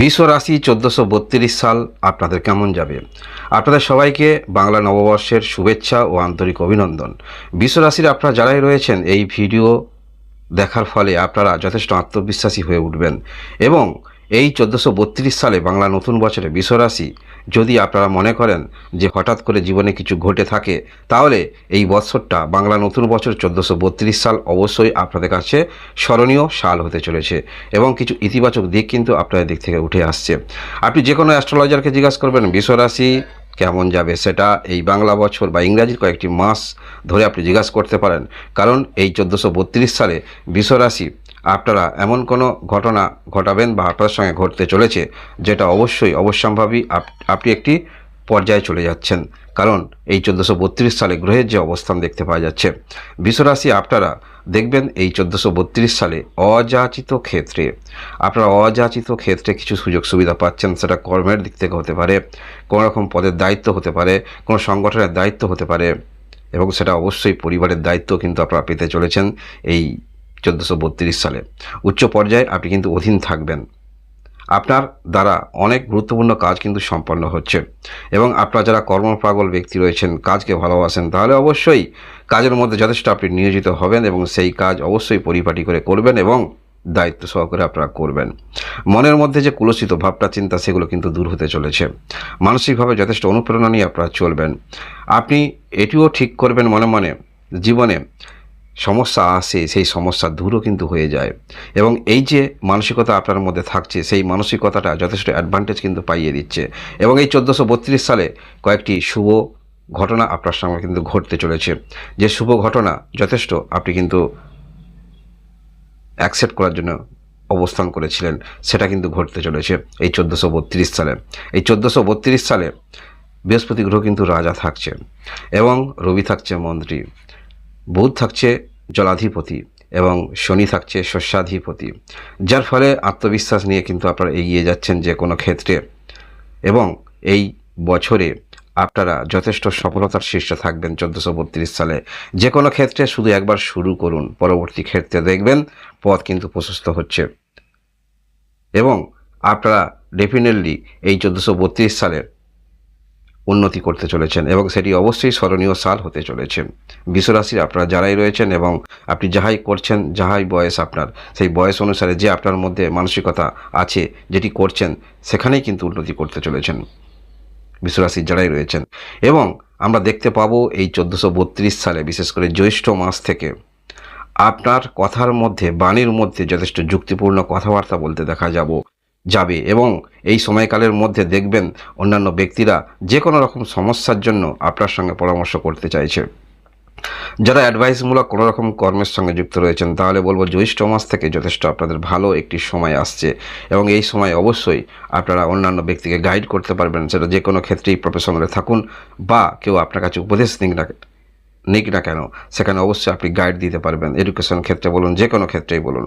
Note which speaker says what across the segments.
Speaker 1: বিশ্ব রাশি চোদ্দোশো সাল আপনাদের কেমন যাবে? আপনাদের সবাইকে বাংলা নববর্ষের শুভেচ্ছা ও আন্তরিক অভিনন্দন। বিশ্ব রাশির আপনারা যারাই রয়েছেন, এই ভিডিও দেখার ফলে আপনারা যথেষ্ট আত্মবিশ্বাসী হয়ে উঠবেন এবং এই চোদ্দোশো সালে বাংলা নতুন বছরে বিশ্বরাশি। যদি আপনারা মনে করেন যে হঠাৎ করে জীবনে কিছু ঘটে থাকে, তাহলে এই বৎসরটা বাংলা নতুন বছর চোদ্দোশো সাল অবশ্যই আপনাদের কাছে স্মরণীয় সাল হতে চলেছে এবং কিছু ইতিবাচক দিক কিন্তু আপনাদের দিক থেকে উঠে আসছে। আপনি যে কোনো অ্যাস্ট্রোলজারকে জিজ্ঞাসা করবেন, বিশ্বরাশি কেমন যাবে সেটা এই বাংলা বছর বা ইংরাজির কয়েকটি মাস ধরে আপনি জিজ্ঞাসা করতে পারেন। কারণ এই চোদ্দোশো সালে বিশ্বরাশি আপনারা এমন কোনো ঘটনা ঘটাবেন বা আপনার সঙ্গে ঘটতে চলেছে, যেটা অবশ্যই অবশ্যম্ভাবী আপ- আপনি একটি পর্যায়ে চলে যাচ্ছেন। কারণ এই চোদ্দোশো বত্রিশ সালে গ্রহের যে অবস্থান দেখতে পাওয়া যাচ্ছে, বিশ্বরাশি আপনারা দেখবেন এই চোদ্দোশো বত্রিশ সালে অযাচিত ক্ষেত্রে। আপনারা অযাচিত ক্ষেত্রে কিছু সুযোগ সুবিধা পাচ্ছেন, সেটা কর্মের দিক থেকে হতে পারে, কোনো রকম পদের দায়িত্ব হতে পারে, কোনো সংগঠনের দায়িত্ব হতে পারে, এবং সেটা অবশ্যই পরিবারের দায়িত্ব কিন্তু আপনারা পেতে চলেছেন এই চোদ্দোশো সালে। উচ্চ পর্যায়ে আপনি কিন্তু অধীন থাকবেন। আপনার দ্বারা অনেক গুরুত্বপূর্ণ কাজ কিন্তু সম্পন্ন হচ্ছে। এবং আপনার যারা কর্মপ্রাগল ব্যক্তি রয়েছেন, কাজকে ভালোবাসেন, তাহলে অবশ্যই কাজের মধ্যে যথেষ্ট আপনি নিয়োজিত হবেন এবং সেই কাজ অবশ্যই পরিপাটি করে করবেন এবং দায়িত্ব সহকারে আপনারা করবেন। মনের মধ্যে যে কুলসিত ভাবটা চিন্তা, সেগুলো কিন্তু দূর হতে চলেছে। মানসিকভাবে যথেষ্ট অনুপ্রেরণা নিয়ে আপনারা চলবেন। আপনি এটিও ঠিক করবেন মনে মনে, জীবনে সমস্যা আসে সেই সমস্যা দূরও কিন্তু হয়ে যায়। এবং এই যে মানসিকতা আপনার মধ্যে থাকছে, সেই মানসিকতাটা যথেষ্ট অ্যাডভান্টেজ কিন্তু পাইয়ে দিচ্ছে। এবং এই চোদ্দোশো সালে কয়েকটি শুভ ঘটনা আপনার সঙ্গে কিন্তু ঘটতে চলেছে। যে শুভ ঘটনা যথেষ্ট আপনি কিন্তু অ্যাকসেপ্ট করার জন্য অবস্থান করেছিলেন, সেটা কিন্তু ঘটতে চলেছে এই চোদ্দোশো সালে। এই চোদ্দোশো সালে বৃহস্পতি গ্রহ কিন্তু রাজা থাকছে এবং রবি থাকছে মন্ত্রী। বুধ থাকছে জলাধিপতি এবং শনি থাকছে শস্যাধিপতি, যার ফলে আত্মবিশ্বাস নিয়ে কিন্তু আপনারা এগিয়ে যাচ্ছেন যে কোনো ক্ষেত্রে। এবং এই বছরে আপনারা যথেষ্ট সফলতার শীর্ষে থাকবেন চোদ্দোশো বত্রিশ সালে। যে কোনো ক্ষেত্রে শুধু একবার শুরু করুন, পরবর্তী ক্ষেত্রে দেখবেন পথ কিন্তু প্রশস্ত হচ্ছে। এবং আপনারা ডেফিনেটলি এই চোদ্দোশো বত্রিশ সালে উন্নতি করতে চলেছেন এবং সেটি অবশ্যই স্মরণীয় সাল হতে চলেছে। বিশ্বরাশির আপনারা যারাই রয়েছেন এবং আপনি যাহাই করছেন, যাহাই বয়স আপনার, সেই বয়স অনুসারে যে আপনার মধ্যে মানসিকতা আছে, যেটি করছেন, সেখানেই কিন্তু উন্নতি করতে চলেছেন। বিশ্বরাশির যারাই রয়েছেন। এবং আমরা দেখতে পাবো এই চোদ্দোশো সালে, বিশেষ করে জ্যৈষ্ঠ মাস থেকে, আপনার কথার মধ্যে, বাণীর মধ্যে যথেষ্ট যুক্তিপূর্ণ কথাবার্তা বলতে দেখা যাব। যাবে এবং এই সময়কালের মধ্যে দেখবেন অন্যান্য ব্যক্তিরা যে কোনো রকম সমস্যার জন্য আপনার সঙ্গে পরামর্শ করতে চাইছে। যারা অ্যাডভাইসমূলক কোনো রকম কর্মের সঙ্গে যুক্ত রয়েছেন, তাহলে বলব জ্যৈষ্ঠ মাস থেকে যথেষ্ট আপনাদের ভালো একটি সময় আসছে এবং এই সময় অবশ্যই আপনারা অন্যান্য ব্যক্তিকে গাইড করতে পারবেন। সেটা যে কোনো ক্ষেত্রেই প্রফেশনালে থাকুন বা কেউ আপনার কাছে উপদেশ নিক না নিক না কেন, সেখানে অবশ্যই আপনি গাইড দিতে পারবেন। এডুকেশন ক্ষেত্রে বলুন যে কোনো ক্ষেত্রেই বলুন।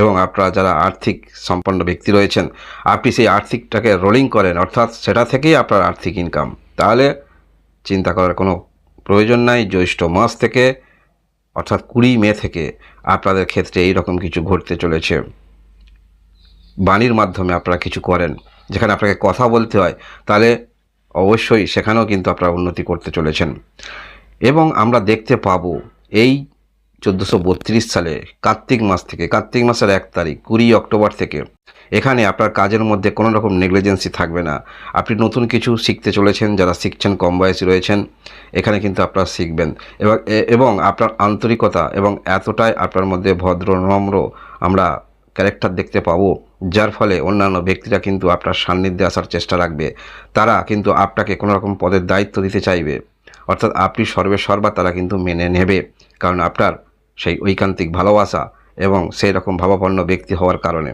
Speaker 1: এবং আপনারা যারা আর্থিক সম্পন্ন ব্যক্তি রয়েছেন, আপনি সেই আর্থিকটাকে রোলিং করেন, অর্থাৎ সেটা থেকেই আপনার আর্থিক ইনকাম তাহলে চিন্তা করার কোনো প্রয়োজন নাই, জ্যৈষ্ঠ মাস থেকে, অর্থাৎ কুড়ি মে থেকে আপনাদের ক্ষেত্রে এই রকম কিছু ঘটতে চলেছে। বাণীর মাধ্যমে আপনারা কিছু করেন, যেখানে আপনাকে কথা বলতে হয়, তাহলে অবশ্যই সেখানেও কিন্তু আপনারা উন্নতি করতে চলেছেন। এবং আমরা দেখতে পাবো, এই চোদ্দোশো সালে, কার্তিক মাস থেকে, কার্তিক মাসের এক তারিখ, কুড়ি অক্টোবর থেকে। এখানে আপনার কাজের মধ্যে কোনো রকম নেগলিজেন্সি থাকবে না। আপনি নতুন কিছু শিখতে চলেছেন, যারা শিখছেন, কম বয়সী রয়েছেন, এখানে কিন্তু আপনারা শিখবেন। এবং এবং আপনার আন্তরিকতা এবং এতটাই আপনার মধ্যে ভদ্র, নম্র আমরা ক্যারেক্টার দেখতে পাবো, যার ফলে অন্যান্য ব্যক্তিরা কিন্তু আপনার সান্নিধ্যে আসার চেষ্টা রাখবে। তারা কিন্তু আপনাকে কোনো রকম পদের দায়িত্ব দিতে চাইবে। অর্থাৎ আপনি সর্বে সর্বা তারা কিন্তু মেনে নেবে। কারণ আপনার সেই ঐকান্তিক ভালোবাসা এবং সেই রকম ভাবাপন্ন ব্যক্তি হওয়ার কারণে।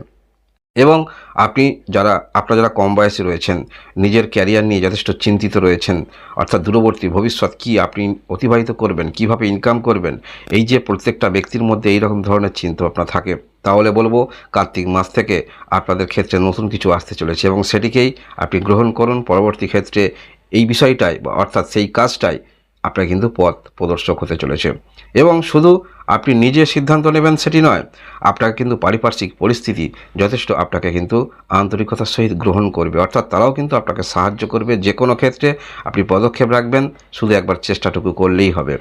Speaker 1: এবং আপনি যারা, আপনারা যারা কম বয়সে রয়েছেন, নিজের ক্যারিয়ার নিয়ে যথেষ্ট চিন্তিত রয়েছেন, অর্থাৎ দূরবর্তী ভবিষ্যৎ কি আপনি অতিবাহিত করবেন, কীভাবে ইনকাম করবেন, এই যে প্রত্যেকটা ব্যক্তির মধ্যে এই রকম ধরনের চিন্তা ভাবনা থাকে, তাহলে বলব কার্তিক মাস থেকে আপনাদের ক্ষেত্রে নতুন কিছু আসতে চলেছে এবং সেটিকেই আপনি গ্রহণ করুন। পরবর্তী ক্ষেত্রে এই বিষয়টাই বা অর্থাৎ সেই কাজটাই আপনার কিন্তু পথ প্রদর্শক হতে চলেছে। এবং শুধু আপনি নিজে সিদ্ধান্ত নেবেন সেটি নয় আপনাকে কিন্তু পারিপার্শ্বিক পরিস্থিতি যথেষ্ট আপনাকে কিন্তু আন্তরিকতার সহিত গ্রহণ করবে। অর্থাৎ তারাও কিন্তু আপনাকে সাহায্য করবে। যে কোনো ক্ষেত্রে আপনি পদক্ষেপ রাখবেন, শুধু একবার চেষ্টাটুকু করলেই হবে।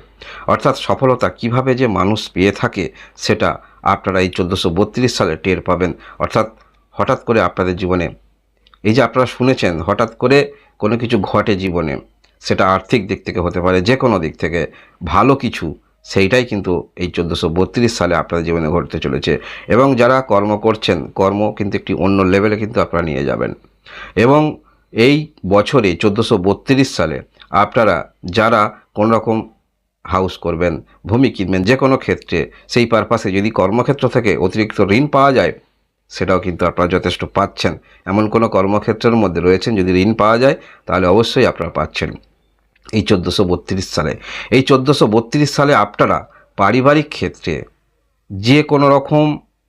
Speaker 1: অর্থাৎ সফলতা কীভাবে যে মানুষ পেয়ে থাকে, সেটা আপনারা এই চোদ্দোশো বত্রিশ সালে টের পাবেন। অর্থাৎ হঠাৎ করে আপনাদের জীবনে, এই যে আপনারা শুনেছেন, হঠাৎ করে কোনো কিছু ঘটে জীবনে, সেটা আর্থিক দিক থেকে হতে পারে যে কোনো দিক থেকে ভালো কিছু সেইটাই কিন্তু এই চোদ্দোশো বত্রিশ সালে আপনাদের জীবনে ঘটতে চলেছে। এবং যারা কর্ম করছেন, কর্ম কিন্তু একটি অন্য লেভেলে কিন্তু আপনারা নিয়ে যাবেন। এবং এই বছরে, চোদ্দোশো বত্রিশ সালে, আপনারা যারা কোনো রকম হাউস করবেন, ভূমি কিনবেন, যে কোনো ক্ষেত্রে, সেই পারপাসে যদি কর্মক্ষেত্র থেকে অতিরিক্ত ঋণ পাওয়া যায়, সেটাও কিন্তু আপনারা যথেষ্ট পাচ্ছেন। এমন কোনো কর্মক্ষেত্রের মধ্যে রয়েছেন, যদি ঋণ পাওয়া যায়, তাহলে অবশ্যই আপনারা পাচ্ছেন। এই চোদ্দোশো বত্রিশ সালে। এই চোদ্দোশো বত্রিশ সালে আপনারা পারিবারিক ক্ষেত্রে যে কোনো রকম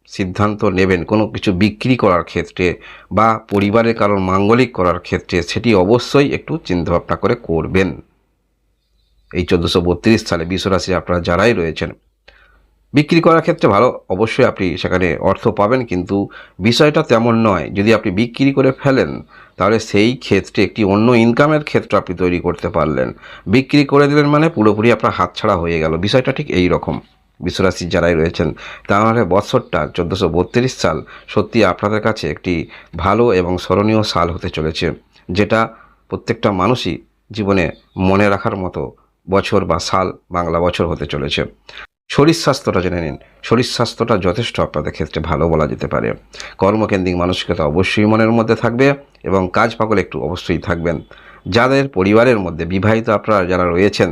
Speaker 1: সিদ্ধান্ত নেবেন, কোনো কিছু বিক্রি করার ক্ষেত্রে বা পরিবারের কারোর মাঙ্গলিক করার ক্ষেত্রে, সেটি অবশ্যই একটু চিন্তাভাবনা করে করবেন। এই চোদ্দোশো বত্রিশ সালে বিশ্বরাশি আপনারা যারাই রয়েছেন বিক্রি করার ক্ষেত্রে ভালো। অবশ্যই আপনি সেখানে অর্থ পাবেন, কিন্তু বিষয়টা তেমন নয়। যদি আপনি বিক্রি করে ফেলেন, তাহলে সেই ক্ষেত্রে একটি অন্য ইনকামের ক্ষেত্র আপনি তৈরি করতে পারলেন। বিক্রি করে দিলেন মানে পুরোপুরি আপনার হাতছাড়া হয়ে গেল। বিষয়টা ঠিক এই রকম। বিশ্বরাশির যারাই রয়েছেন, তাহলে বৎসরটা চোদ্দোশো বত্রিশ সাল সত্যি আপনাদের কাছে একটি ভালো এবং স্মরণীয় সাল হতে চলেছে, যেটা প্রত্যেকটা মানুষই জীবনে মনে রাখার মতো বছর বা সাল, বাংলা বছর হতে চলেছে। শরীর স্বাস্থ্যটা জেনে নিন। শরীর স্বাস্থ্যটা যথেষ্ট আপনাদের ক্ষেত্রে ভালো বলা যেতে পারে। কর্মকেন্দ্রিক মানসিকতা অবশ্যই মনের মধ্যে থাকবে এবং কাজ পাগল একটু অবশ্যই থাকবেন। যাদের পরিবারের মধ্যে বিবাহিত আপনারা যারা রয়েছেন,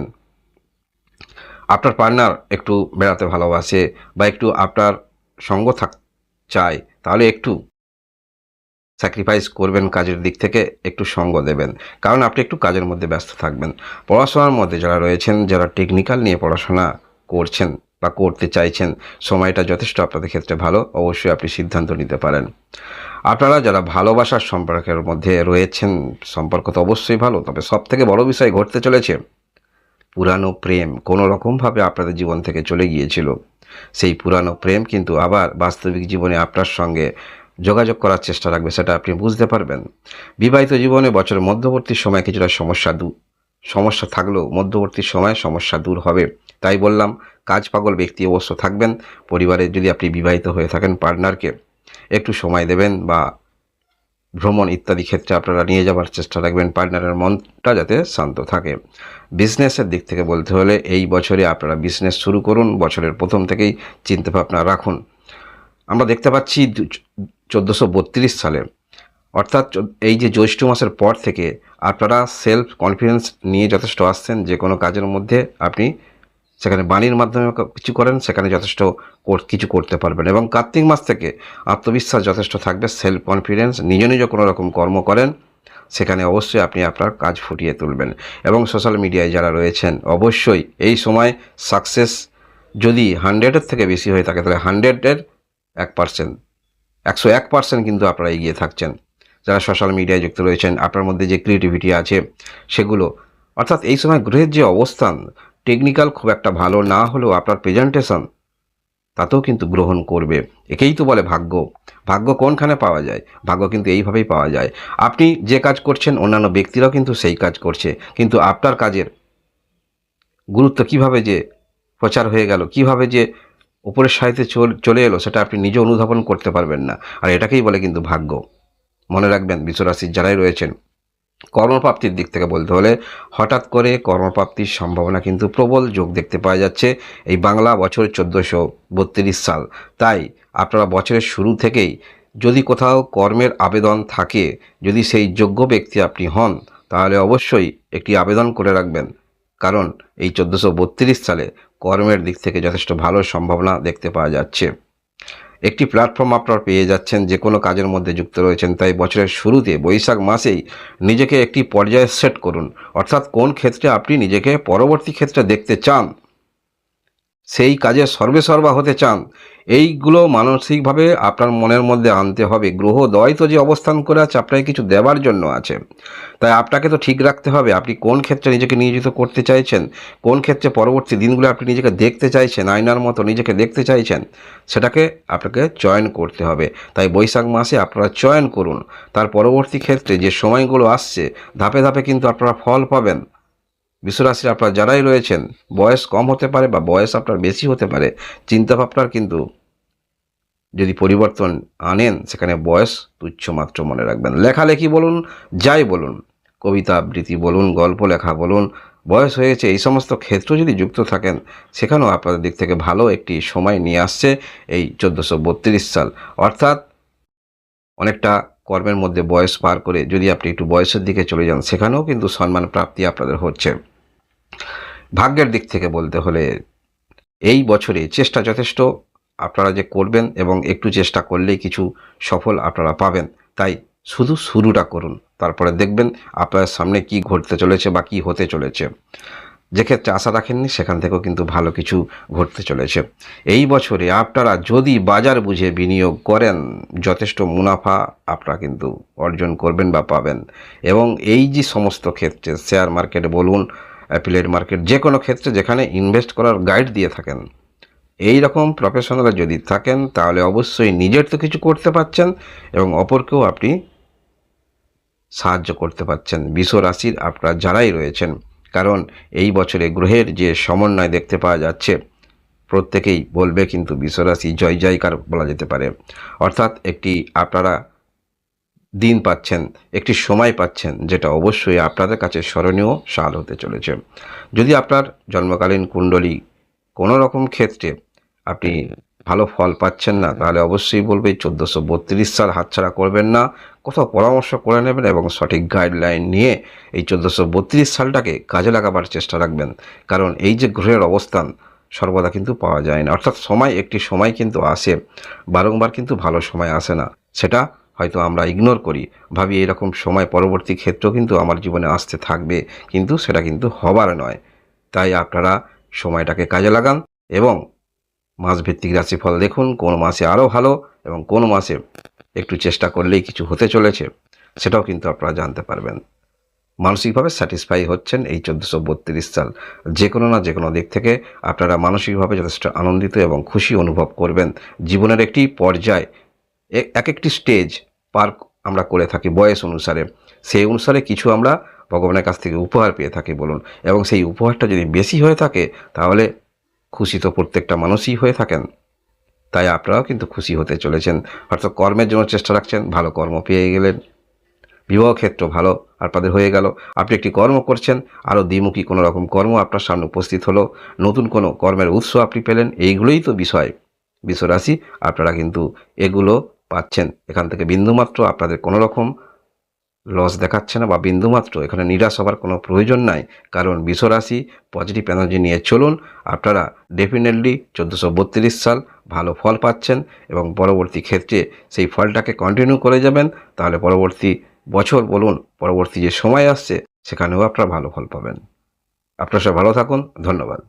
Speaker 1: আপনার পার্টনার একটু বেড়াতে ভালোবাসে বা একটু আপনার সঙ্গ থাক চায়, তাহলে একটু স্যাক্রিফাইস করবেন কাজের দিক থেকে, একটু সঙ্গ দেবেন। কারণ আপনি একটু কাজের মধ্যে ব্যস্ত থাকবেন। পড়াশোনার মধ্যে যারা রয়েছেন, যারা টেকনিক্যাল নিয়ে পড়াশোনা করছেন বা করতে চাইছেন, সময়টা যথেষ্ট আপনাদের ক্ষেত্রে ভালো, অবশ্যই আপনি সিদ্ধান্ত নিতে পারেন। আপনারা যারা ভালোবাসার সম্পর্কের মধ্যে রয়েছেন, সম্পর্ক তো অবশ্যই ভালো, তবে সব থেকে বড় বিষয় ঘটতে চলেছে, পুরানো প্রেম কোনো রকমভাবে আপনাদের জীবন থেকে চলে গিয়েছিল। সেই পুরানো প্রেম কিন্তু আবার বাস্তবিক জীবনে আপনার সঙ্গে যোগাযোগ করার চেষ্টা রাখবে, সেটা আপনি বুঝতে পারবেন। বিবাহিত জীবনে বছরের মধ্যবর্তী সময় কিছুটা সমস্যা দূর সমস্যা থাকলেও মধ্যবর্তী সময়ে সমস্যা দূর হবে। তাই বললাম কাজ পাগল ব্যক্তি অবশ্য থাকবেন। পরিবারে যদি আপনি বিবাহিত হয়ে থাকেন পার্টনারকে, একটু সময় দেবেন বা ভ্রমণ ইত্যাদি ক্ষেত্রে আপনারা নিয়ে যাওয়ার চেষ্টা রাখবেন। পার্টনারের মনটা যাতে শান্ত থাকে। বিজনেসের দিক থেকে বলতে হলে এই বছরে আপনারা বিজনেস শুরু করুন। বছরের প্রথম থেকেই চিন্তাভাবনা রাখুন। আমরা দেখতে পাচ্ছি চোদ্দোশো সালে। অর্থাৎ এই যে জ্যৈষ্ঠ মাসের পর থেকে আপনারা সেলফ কনফিডেন্স নিয়ে যথেষ্ট আসছেন। যে কোনো কাজের মধ্যে আপনি সেখানে বাণীর মাধ্যমে কিছু করেন, সেখানে যথেষ্ট কিছু করতে পারবেন। এবং কার্তিক মাস থেকে আত্মবিশ্বাস যথেষ্ট থাকবে সেলফ কনফিডেন্স নিজ নিজ কোনো রকম কর্ম করেন, সেখানে অবশ্যই আপনি আপনার কাজ ফুটিয়ে তুলবেন। এবং সোশ্যাল মিডিয়ায় যারা রয়েছেন, অবশ্যই এই সময় সাকসেস যদি হান্ড্রেডের থেকে বেশি হয়ে থাকে, তাহলে হান্ড্রেডের এক পার্সেন্ট একশো এক পার্সেন্ট কিন্তু আপনারা এগিয়ে থাকছেন। যারা সোশ্যাল মিডিয়ায় যুক্ত রয়েছেন, আপনার মধ্যে যে ক্রিয়েটিভিটি আছে, সেগুলো, অর্থাৎ এই সময় গ্রহের যে অবস্থান টেকনিক্যাল খুব একটা ভালো না হলেও আপনার প্রেজেন্টেশন তাতেও কিন্তু গ্রহণ করবে। একেই তো বলে ভাগ্য। ভাগ্য কোনখানে পাওয়া যায়? ভাগ্য কিন্তু এইভাবেই পাওয়া যায়। আপনি যে কাজ করছেন, অন্যান্য ব্যক্তিরাও কিন্তু সেই কাজ করছে। কিন্তু আপনার কাজের গুরুত্ব কীভাবে যে প্রচার হয়ে গেল, কীভাবে যে উপরের সাহিত্যে চল- এলো, সেটা আপনি নিজে অনুধাবন করতে পারবেন না। আর এটাকেই বলে কিন্তু ভাগ্য। মনে রাখবেন, বিশ্বরাশির যারাই রয়েছেন কর্মপ্রাপ্তির দিক থেকে বলতে হলে হঠাৎ করে কর্মপ্রাপ্তির সম্ভাবনা কিন্তু প্রবল যোগ দেখতে পাওয়া যাচ্ছে এই বাংলা বছর চোদ্দোশো বত্রিশ সাল। তাই আপনারা বছরের শুরু থেকেই যদি কোথাও কর্মের আবেদন থাকে, যদি সেই যোগ্য ব্যক্তি আপনি হন, তাহলে অবশ্যই একটি আবেদন করে রাখবেন। কারণ এই চোদ্দোশো সালে কর্মের দিক থেকে যথেষ্ট ভালো সম্ভাবনা দেখতে পাওয়া যাচ্ছে। একটি প্ল্যাটফর্ম আপনারা পেয়ে যাচ্ছেন, যে কোনো কাজের মধ্যে যুক্ত রয়েছেন। তাই বছরের শুরুতে বৈশাখ মাসেই নিজেকে একটি পর্যায়ে সেট করুন। অর্থাৎ কোন ক্ষেত্রে আপনি নিজেকে পরবর্তী ক্ষেত্রে দেখতে চান সেই কাজে সর্বে সর্বা হতে চান। এইগুলো মানসিকভাবে আপনার মনের মধ্যে আনতে হবে। গ্রহ দয় তো যে অবস্থান করে আছে, আপনাকে কিছু দেওয়ার জন্য আছে। তাই আপনাকে তো ঠিক রাখতে হবে। আপনি কোন ক্ষেত্রে নিজেকে নিয়োজিত করতে চাইছেন? কোন ক্ষেত্রে পরবর্তী দিনগুলো আপনি নিজেকে দেখতে চাইছেন? আয়নার মতো নিজেকে দেখতে চাইছেন? সেটাকে আপনাকে চয়ন করতে হবে। তাই বৈশাখ মাসে আপনারা চয়ন করুন। তার পরবর্তী ক্ষেত্রে যে সময়গুলো আসছে, ধাপে ধাপে কিন্তু আপনারা ফল পাবেন। বিশ্বরাশির আপনার যারাই রয়েছেন, বয়স কম হতে পারে বা বয়স আপনার বেশি হতে পারে, চিন্তাভাবনার কিন্তু যদি পরিবর্তন আনেন, সেখানে বয়স তুচ্ছ মাত্র মনে রাখবেন। লেখালেখি বলুন, যাই বলুন, কবিতা আবৃত্তি বলুন, গল্প লেখা বলুন, বয়স হয়েছে, এই সমস্ত ক্ষেত্র যদি যুক্ত থাকেন, সেখানেও আপনাদের দিক থেকে ভালো একটি সময় নিয়ে আসছে এই চোদ্দোশো সাল। অর্থাৎ অনেকটা কর্মের মধ্যে বয়স পার করে যদি আপনি একটু বয়সের দিকে চলে যান, সেখানেও কিন্তু সম্মান প্রাপ্তি আপনাদের হচ্ছে। ভাগ্যের দিক থেকে বলতে হলে এই বছরে চেষ্টা যথেষ্ট আপনারা যে করবেন এবং একটু চেষ্টা করলেই কিছু সফল আপনারা পাবেন। তাই শুধু শুরুটা করুন, তারপরে দেখবেন আপনার সামনে কি ঘটতে চলেছে বা কি হতে চলেছে। যে ক্ষেত্রে আশা রাখেননি, সেখান থেকেও কিন্তু ভালো কিছু ঘটতে চলেছে। এই বছরে আপনারা যদি বাজার বুঝে বিনিয়োগ করেন, যথেষ্ট মুনাফা আপনারা কিন্তু অর্জন করবেন বা পাবেন। এবং এই যে সমস্ত ক্ষেত্রে শেয়ার মার্কেট বলুন অ্যাপিলেট মার্কেট যে কোনো ক্ষেত্রে যেখানে ইনভেস্ট করার গাইড দিয়ে থাকেন। এই রকম প্রফেশনাল যদি থাকেন, তাহলে অবশ্যই নিজের তো কিছু করতে পারছেন এবং অপরকেও আপনি সাহায্য করতে পারছেন বিশ্ব রাশির আপনারা যারাই রয়েছেন, কারণ এই বছরে গ্রহের যে সমন্বয় দেখতে পাওয়া যাচ্ছে, প্রত্যেকেই বলবে কিন্তু বিশ্বরাশি জয় জয়কার বলা যেতে পারে। অর্থাৎ একটি আপনারা দিন পাচ্ছেন, একটি সময় পাচ্ছেন, যেটা অবশ্যই আপনাদের কাছে স্মরণীয় সাল হতে চলেছে। যদি আপনার জন্মকালীন কুণ্ডলী কোনো রকম ক্ষেত্রে আপনি ভালো ফল পাচ্ছেন না, তাহলে অবশ্যই বলবে চোদ্দোশো বত্রিশ সাল হাতছাড়া করবেন না। কোথাও পরামর্শ করে নেবেন এবং সঠিক গাইডলাইন নিয়ে এই চোদ্দোশো বত্রিশ সালটাকে কাজে লাগাবার চেষ্টা রাখবেন। কারণ এই যে গ্রহের অবস্থান, সর্বদা কিন্তু পাওয়া যায় না। অর্থাৎ সময় একটি সময় কিন্তু আসে, বারংবার কিন্তু ভালো সময় আসে না। সেটা হয়তো আমরা ইগনোর করি। ভাবি এরকম সময় পরবর্তী ক্ষেত্রেও কিন্তু আমার জীবনে আসতে থাকবে, কিন্তু সেটা কিন্তু হবার নয়। তাই আপনারা সময়টাকে কাজে লাগান এবং মাসভিত্তিক রাশিফল দেখুন, কোন মাসে আরও ভালো এবং কোন মাসে একটু চেষ্টা করলেই কিছু হতে চলেছে, সেটাও কিন্তু আপনারা জানতে পারবেন। মানসিকভাবে স্যাটিসফাই হচ্ছেন এই চোদ্দোশো বত্রিশ সাল। যে কোনো না যে কোনো দিক থেকে আপনারা মানসিকভাবে যথেষ্ট আনন্দিত এবং খুশি অনুভব করবেন। জীবনের একটি পর্যায় এক একটি স্টেজ পার আমরা করে থাকি বয়স অনুসারে। সেই অনুসারে কিছু আমরা ভগবানের কাছ থেকে উপহার পেয়ে থাকি বলুন। এবং সেই উপহারটা যদি বেশি হয়ে থাকে, তাহলে খুশি তো প্রত্যেকটা মানুষই হয়ে থাকেন। তাই আপনারাও কিন্তু খুশি হতে চলেছেন। অর্থাৎ কর্মের জন্য চেষ্টা রাখছেন, ভালো কর্ম পেয়ে গেলেন। বিবাহ ক্ষেত্র ভালো, আপনাদের হয়ে গেল। আপনি একটি কর্ম করছেন, আরও দ্বিমুখী কোনো রকম কর্ম আপনার সামনে উপস্থিত হলো। নতুন কোনো কর্মের উৎস আপনি পেলেন, এইগুলোই তো বিষয়। বিশ্বরাশি, আপনারা কিন্তু এগুলো পাচ্ছেন। এখান থেকে বিন্দুমাত্র আপনাদের কোনো রকম লস দেখাচ্ছে না বা বিন্দুমাত্র এখানে নিরাশ হবার কোনো প্রয়োজন নাই। কারণ বিশ্বরাশি পজিটিভ এনার্জি নিয়ে চলুন। আপনারা ডেফিনেটলি চোদ্দোশো সাল ভালো ফল পাচ্ছেন এবং পরবর্তী ক্ষেত্রে সেই ফলটাকে কন্টিনিউ করে যাবেন। তাহলে পরবর্তী বছর বলুন, পরবর্তী যে সময় আসছে, সেখানেও আপনারা ভালো ফল পাবেন। আপনারা সব ভালো থাকুন। ধন্যবাদ।